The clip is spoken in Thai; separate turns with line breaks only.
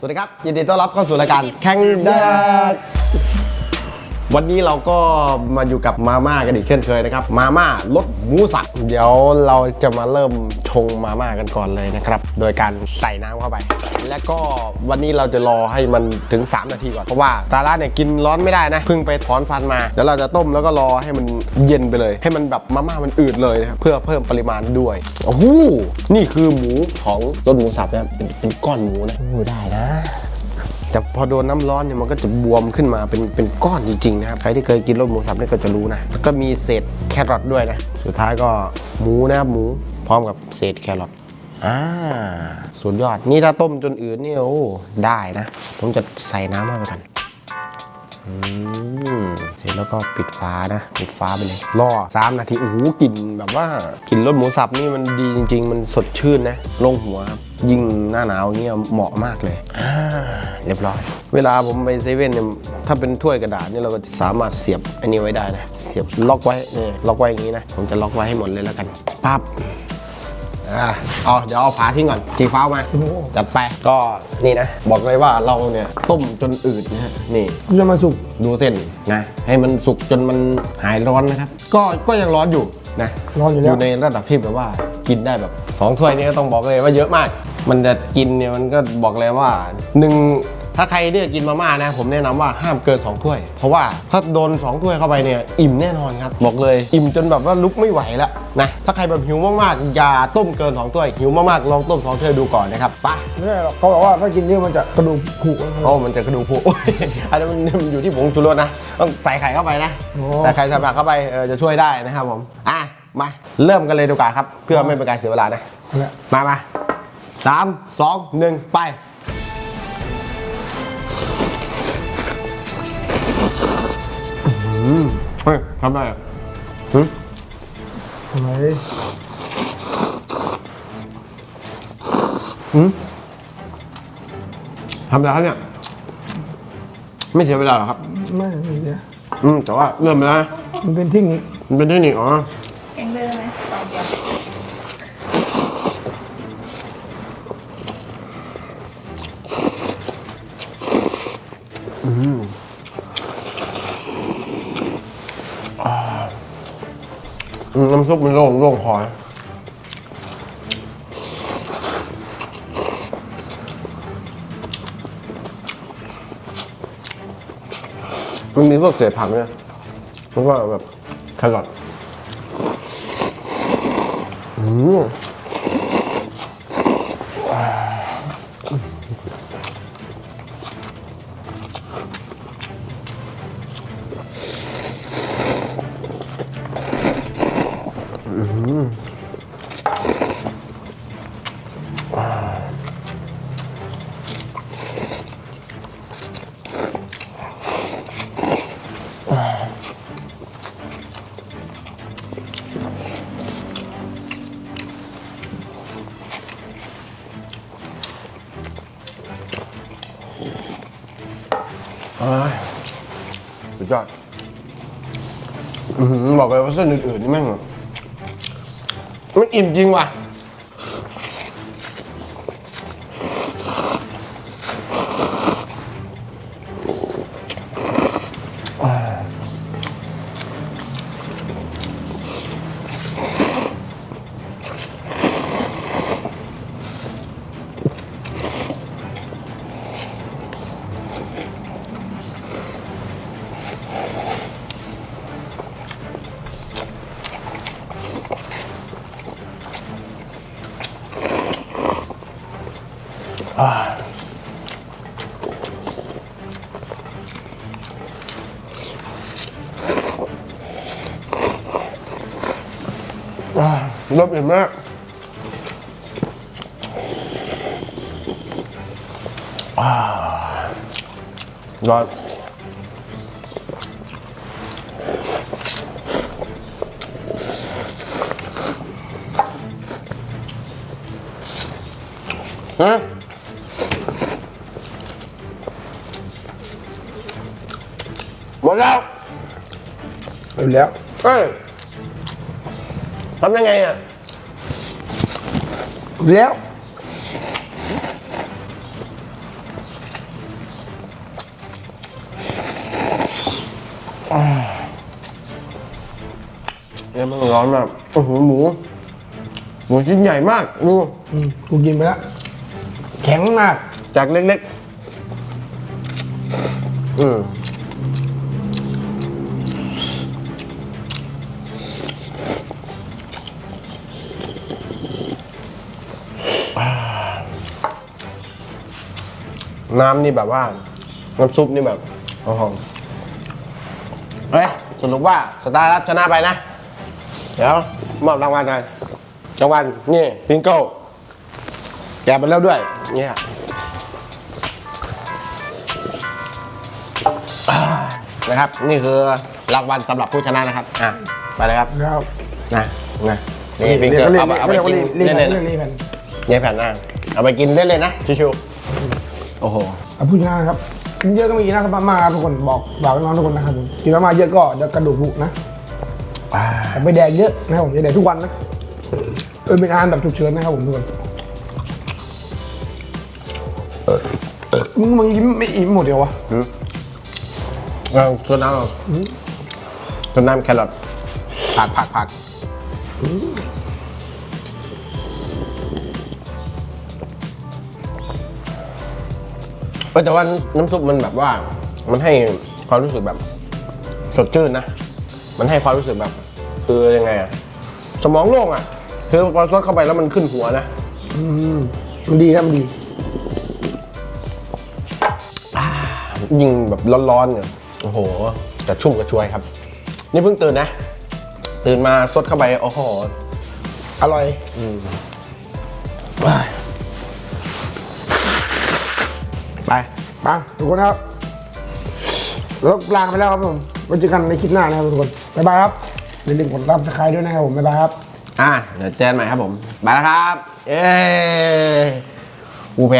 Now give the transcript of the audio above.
สวัสดีครับ ยินดีต้อนรับเข้าสู่รายการแข่งแดก วันนี้เราก็มาอยู่กับมาม่ากันอีกเช่นเคยนะครับ มาม่ารสหมูสับเดี๋ยวเราจะมาเริ่มชงมาม่ากันก่อนเลยนะครับ โดยการใส่น้ำเข้าไป และก็วันนี้เราจะรอให้มันถึง 3 นาทีก่อน เพราะว่าตาล่าเนี่ยกินร้อนไม่ได้นะเพิ่งไปถอนฟันมาเดี๋ยวเราจะต้มแล้วก็รอให้มันเย็นไปเลย ให้มันแบบมาม่ามันอืดเลยนะครับเพื่อเพิ่มปริมาณด้วยโอ้โหนี่คือหมูของรสหมูสับนะเป็นเป็นก้อนหมูนะได้นะ แต่พอโดนน้ำร้อนเนี่ยมันก็จะบวมขึ้นมาเป็นเป็นก้อนจริงๆนะครับใครที่เคยกินรสหมูสับเนี่ยก็จะรู้นะแล้วก็มีเศษแครอทด้วยนะสุดท้ายก็หมูนะครับหมูพร้อมกับเศษแครอทอ่าสุดยอดนี่ถ้าต้มจนอืดนี่โอ้ได้นะ ผมจะใส่น้ำเข้าไปกันอืม เสร็จแล้วก็ปิดฝานะ ปิดฝาไปเลยรอ3นาทีโอ้โหกลิ่นแบบว่ากลิ่นรสหมูสับนี่มันดีจริง ๆ มันสดชื่นนะลงหัวครับยิ่งหน้าหนาวเงี้ยเหมาะมากเลยอ่าเรียบร้อย เวลาผมไปเซเว่นเนี่ยถ้าเป็นถ้วยกระดาษเนี่ยเราก็สามารถเสียบอันนี้ไว้ได้นะเสียบล็อกไว้เนี่ยล็อกไว้อย่างนี้นะผมจะล็อกไว้ให้หมดเลยแล้วกันปั๊บ อ่าเอาเดี๋ยวเอาฝาทิ้งก่อนสีฟ้ามาจัดไปก็นี่นะ บอกเลยว่าเราเนี่ยต้มจนอืดนะฮะนี่
จะมาสุก
ดูเส้นนะ ให้มันสุกจนมันหายร้อนนะครับ ก็ก็ยังร้อนอยู่นะ
ร้อนอยู่
อ
แล้ว
ยู่ในระดับที่แบบว่ากินได้แบบสองถ้วยนี่ก็ต้องบอกเลยว่าเยอะมาก มันจะกินเนี่ยมันก็บอกเลยว่าหนึ่ง ถ้าใครที่จะกินมาม่านะ ผมแนะนำว่าห้ามเกิน 2 ถ้วย เพราะว่าถ้าโดน 2 ถ้วยเข้าไปเนี่ยอิ่มแน่นอนครับ บอกเลย อิ่มจนแบบว่าลุกไม่ไหวแล้วนะถ้าใครแบบหิวมากๆอย่าต้มเกิน 2 ถ้วย หิวมากๆลองต้ม 2 ถ้วยดูก่อนนะครับไป
ไม่ใช่หรอกเขาบอกว่าถ้ากินเยอะมันจะกระดูกผุ
โอ้มันจะกระดูกผุอันนั้นมันมันอยู่ที่ผงชูรสนะต้องใส่ไข่เข้าไปนะ
โอ้
ใส่ไข่ใส่ผักเข้าไปเออจะช่วยได้นะครับผมอะมาเริ่มกันเลยดีกว่าครับ เพื่อไม่เป็นการเสียเวลานะ
เนี่ย
มามาสามสองหนึ่งไป ฮ้ยทำได้เหรอหืม
ทำไม
ทำได้ครับเนี่ย ไม่เสียเวลาหรอกครับ
ไม่ไม่เดี๋ยว
อืมแต่ว่าเริ่มไปแล้วนะ
มันเป็นเทคนิค
มันเป็นเทคนิคอ๋อ
เองเดินไหมตอนเดียว
อืมน้ำ ซุปมันโล่งโล่งคอนะมันมีพวกเศษผักเนี่ยแล้วก็แบบแครอทอืม สุดยอดบอกเลยว่าเส้นอื่นๆนี่แม่งมันอิ่มจริงว่ะ อ่าเริ่มอิ่มแฮะหมดแล้ว
หมดแล้ว
เอ้ยทำยังไงอะ
แล้วเนี่ยมัน
ร้อนมากโอ้โหหมู หมูชิ้นใหญ่มากดู
กูกินไปแล้ว แข็งมาก
จากเล็กๆ อืมอ่าน้ำนี่แบบว่า น้ำซุปนี่แบบโอ้โหเฮ้ยสรุปว่าสตาร์รัตชนะไปนะ เดี๋ยวมอบรางวัลหน่อยรางวัลนี่พิงโก้ แกะไปแล้วด้วยเนี่ยอ่านะครับ นี่คือรางวัลสำหรับผู้ชนะนะครับอะไปเลยครับ
แล้ว
นะนะนี่พิง
เรีย
เก
ก
อร์
เรียก
เอาไปเอาไป
เรียก
กิน
รีบ
เล่น
รี
เลย
บ
นะ
รีบแผ่น
ยายแผ่นนะเอาไปกินเล่นเลยนะชิวๆโอ้โห
เอาผู้ชนะครับกินเยอะก็ไม่กินนะครับมาม่าครับทุกคนบอกบอกน้องทุกคนนะครับผมกินมาม่าเยอะก็เดี๋ยวกระดูกผุนะ
อ่า
แต่ไม่แดงเยอะนะครับผมอย่าแดงทุกวันนะเออเป็นอาหารแบบฉุกเฉินนะครับผมทุกคน มึงมึงยิ้มไม่อิ่มหมดเดียววะ
หืมเอาส่วนน้ำเอาส่วนน้ำแครอทผักผักผักเออแต่ว่าน้ำซุปมันแบบว่า มันให้ความรู้สึกแบบ สดชื่นนะ มันให้ความรู้สึกแบบ คือยังไงอะสมองโล่งอะคือพอซดเข้าไปแล้วมันขึ้นหัวนะ
อืมมันดีนะมันดี
ยิงแบบร้อนๆเนี่ยโอ้โหแต่ชุ่มกระชวยครับ นี่เพิ่งตื่นนะ ตื่นมาซดเข้าไปโอ้โห
อร่อย
ว้ายไป
มาทุกคนครับแล้วลาไปแล้วครับผมไว้เจอกันในคลิปหน้านะครับทุกคนบ๊ายบายครับอย่าลืมกดรับสไครต์ด้วยนะครับผมบ๊ายบายครับ
อะเดี๋ยวเจอกันใหม่ครับผมไปแล้วครับ เอ้กูแพ้